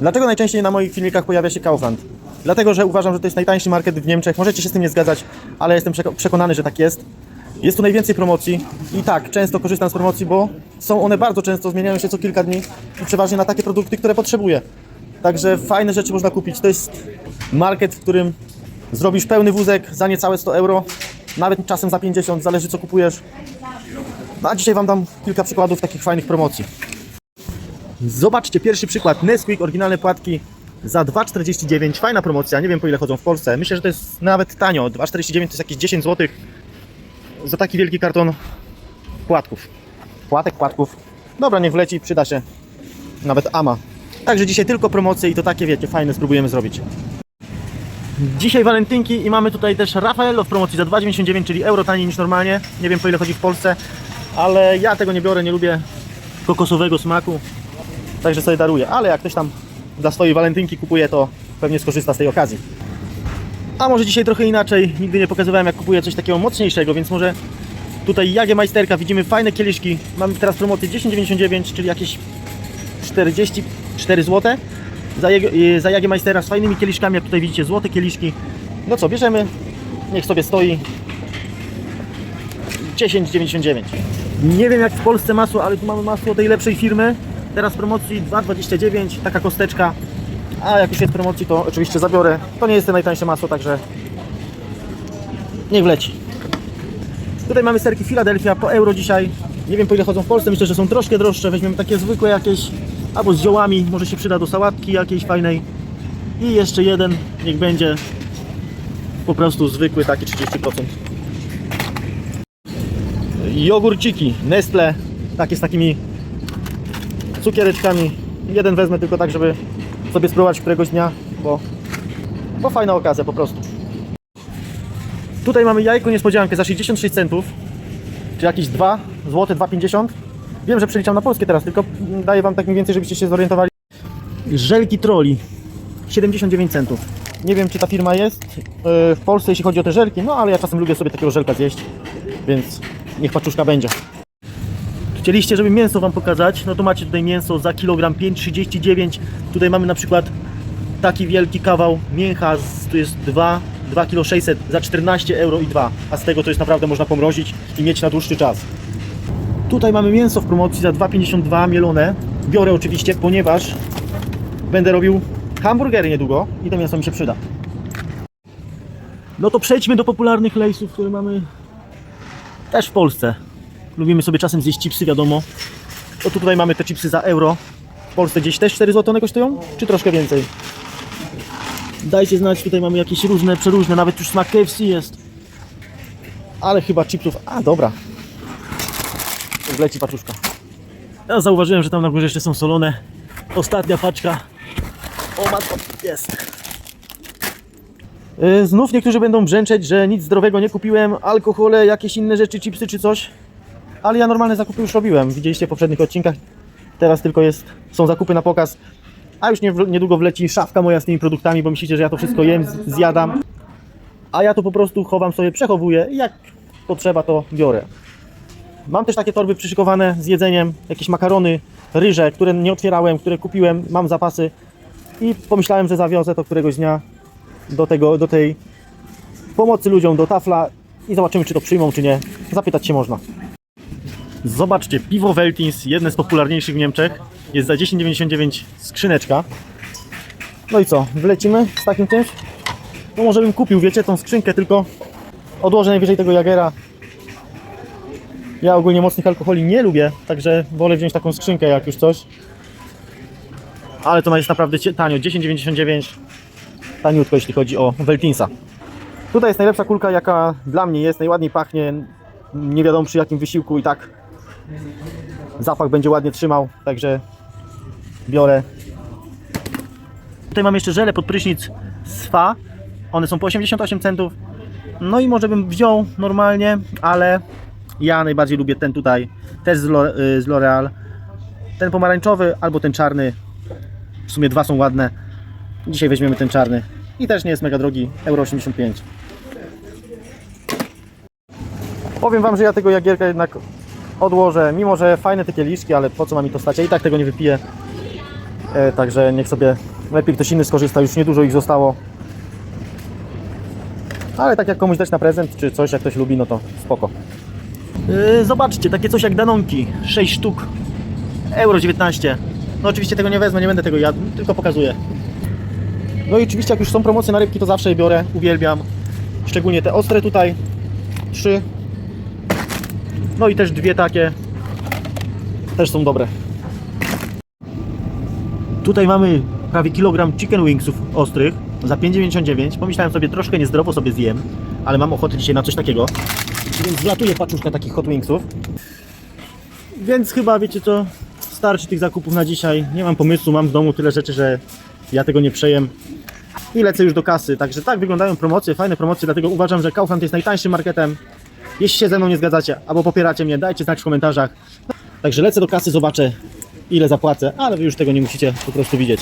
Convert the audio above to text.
Dlaczego najczęściej na moich filmikach pojawia się Kaufland? Dlatego, że uważam, że to jest najtańszy market w Niemczech. Możecie się z tym nie zgadzać, ale jestem przeko- przekonany, że tak jest. Jest tu najwięcej promocji i tak, często korzystam z promocji, bo są one bardzo często, zmieniają się co kilka dni i przeważnie na takie produkty, które potrzebuję. Także fajne rzeczy można kupić. To jest market, w którym zrobisz pełny wózek za niecałe 100 euro, nawet czasem za 50, zależy co kupujesz. No a dzisiaj Wam dam kilka przykładów takich fajnych promocji. Zobaczcie, pierwszy przykład. Nesquik, oryginalne płatki za 2,49. Fajna promocja, nie wiem po ile chodzą w Polsce. Myślę, że to jest nawet tanio. 2,49 to jest jakieś 10 zł za taki wielki karton płatków. Płatek, płatków. Dobra, niech wleci, przyda się. Nawet ama. Także dzisiaj tylko promocje i to takie, wiecie, fajne spróbujemy zrobić. Dzisiaj walentynki i mamy tutaj też Raffaello w promocji za 2,99, czyli euro taniej niż normalnie. Nie wiem po ile chodzi w Polsce, ale ja tego nie biorę, nie lubię kokosowego smaku. Także sobie daruję, ale jak ktoś tam dla swojej walentynki kupuje, to pewnie skorzysta z tej okazji. A może dzisiaj trochę inaczej, nigdy nie pokazywałem jak kupuję coś takiego mocniejszego, więc może tutaj Jagemeisterka, widzimy fajne kieliszki. Mamy teraz promocję 10,99, czyli jakieś 44 zł za, Jeg- za Jagemeistera z fajnymi kieliszkami, jak tutaj widzicie, złote kieliszki. No co, bierzemy, niech sobie stoi. 10,99. Nie wiem jak w Polsce masło, ale tu mamy masło tej lepszej firmy. Teraz w promocji 2,29, taka kosteczka. A jak już jest w promocji, to oczywiście zabiorę. To nie jest to najtańsze masło, także niech wleci. Tutaj mamy serki Philadelphia po euro dzisiaj. Nie wiem po ile chodzą w Polsce, myślę, że są troszkę droższe. Weźmiemy takie zwykłe jakieś, albo z ziołami, może się przyda do sałatki jakiejś fajnej. I jeszcze jeden, niech będzie po prostu zwykły, taki 30%. Jogurciki Nestle, takie z takimi cukiereczkami. Jeden wezmę tylko tak, żeby sobie spróbować któregoś dnia, bo, bo fajna okazja po prostu. Tutaj mamy jajko niespodziankę za 66 centów, czy jakieś 2 zł, 2,50. Wiem, że przeliczam na polskie teraz, tylko daję Wam tak mniej więcej, żebyście się zorientowali. Żelki troli 79 centów. Nie wiem, czy ta firma jest yy, w Polsce, jeśli chodzi o te żelki, no ale ja czasem lubię sobie takiego żelka zjeść, więc niech paczuszka będzie. Chcieliście, żeby mięso Wam pokazać, no to macie tutaj mięso za kilogram 5,39. Tutaj mamy na przykład taki wielki kawał mięcha, tu jest 2, 2 kg 600 za 14 euro i 2, a z tego to jest naprawdę można pomrozić i mieć na dłuższy czas. Tutaj mamy mięso w promocji za 2,52 mielone. Biorę oczywiście, ponieważ będę robił hamburgery niedługo i to mięso mi się przyda. No to przejdźmy do popularnych lejsów, które mamy też w Polsce. Lubimy sobie czasem zjeść chipsy, wiadomo. To tutaj mamy te chipsy za euro. W Polsce gdzieś też 4 zł one kosztują? Czy troszkę więcej? Dajcie znać, tutaj mamy jakieś różne, przeróżne, nawet już smak KFC jest. Ale chyba chipsów... A, dobra. Wleci paczuszka. Ja zauważyłem, że tam na górze jeszcze są solone. Ostatnia paczka. O matko, jest. Yy, Znów niektórzy będą brzęczeć, że nic zdrowego nie kupiłem, alkohole, jakieś inne rzeczy, chipsy czy coś. Ale ja normalne zakupy już robiłem. Widzieliście w poprzednich odcinkach. Teraz tylko jest, są zakupy na pokaz. A już nie, niedługo wleci szafka moja z tymi produktami, bo myślicie, że ja to wszystko jem, zjadam. A ja to po prostu chowam sobie, przechowuję i jak potrzeba to biorę. Mam też takie torby przyszykowane z jedzeniem, jakieś makarony, ryże, które nie otwierałem, które kupiłem, mam zapasy i pomyślałem, że zawiozę to któregoś dnia do, tego, do tej pomocy ludziom, do tafla i zobaczymy, czy to przyjmą, czy nie. Zapytać się można. Zobaczcie, piwo Veltins, jedne z popularniejszych w Niemczech, jest za 10,99 skrzyneczka. No i co, wlecimy z takim czymś? No może bym kupił, wiecie, tą skrzynkę, tylko odłożę najwyżej tego Jagera. Ja ogólnie mocnych alkoholi nie lubię, także wolę wziąć taką skrzynkę jak już coś. Ale to jest naprawdę tanio, 10,99 taniutko, jeśli chodzi o Veltinsa. Tutaj jest najlepsza kulka, jaka dla mnie jest, najładniej pachnie, nie wiadomo przy jakim wysiłku i tak zapach będzie ładnie trzymał, także biorę. Tutaj mam jeszcze żele pod prysznic Sfa, one są po 88 centów, no i może bym wziął normalnie, ale ja najbardziej lubię ten tutaj, też z y, z L'Oreal, ten pomarańczowy albo ten czarny, w sumie dwa są ładne, dzisiaj weźmiemy ten czarny. I też nie jest mega drogi, euro 85. Powiem Wam, że ja tego jagierka jednak odłożę, mimo że fajne te kieliszki, ale po co ma mi to stać, ja i tak tego nie wypiję. E, także niech sobie lepiej ktoś inny skorzysta, już niedużo ich zostało. Ale tak jak komuś dać na prezent, czy coś, jak ktoś lubi, no to spoko. Yy, zobaczcie, takie coś jak Danonki, 6 sztuk, euro 19. No oczywiście tego nie wezmę, nie będę tego jadł, tylko pokazuję. No i oczywiście jak już są promocje na rybki, to zawsze je biorę, uwielbiam. Szczególnie te ostre tutaj, trzy. No i też dwie takie, też są dobre. Tutaj mamy prawie kilogram chicken wingsów ostrych za 5,99. Pomyślałem sobie, troszkę niezdrowo sobie zjem, ale mam ochotę dzisiaj na coś takiego. Więc zlatuje paczuszka takich hot wingsów. Więc chyba, wiecie co, starczy tych zakupów na dzisiaj. Nie mam pomysłu, mam w domu tyle rzeczy, że ja tego nie przejem. I lecę już do kasy. Także tak wyglądają promocje, fajne promocje, dlatego uważam, że Kaufland jest najtańszym marketem. Jeśli się ze mną nie zgadzacie, albo popieracie mnie, dajcie znać w komentarzach. Także lecę do kasy, zobaczę ile zapłacę, ale wy już tego nie musicie po prostu widzieć.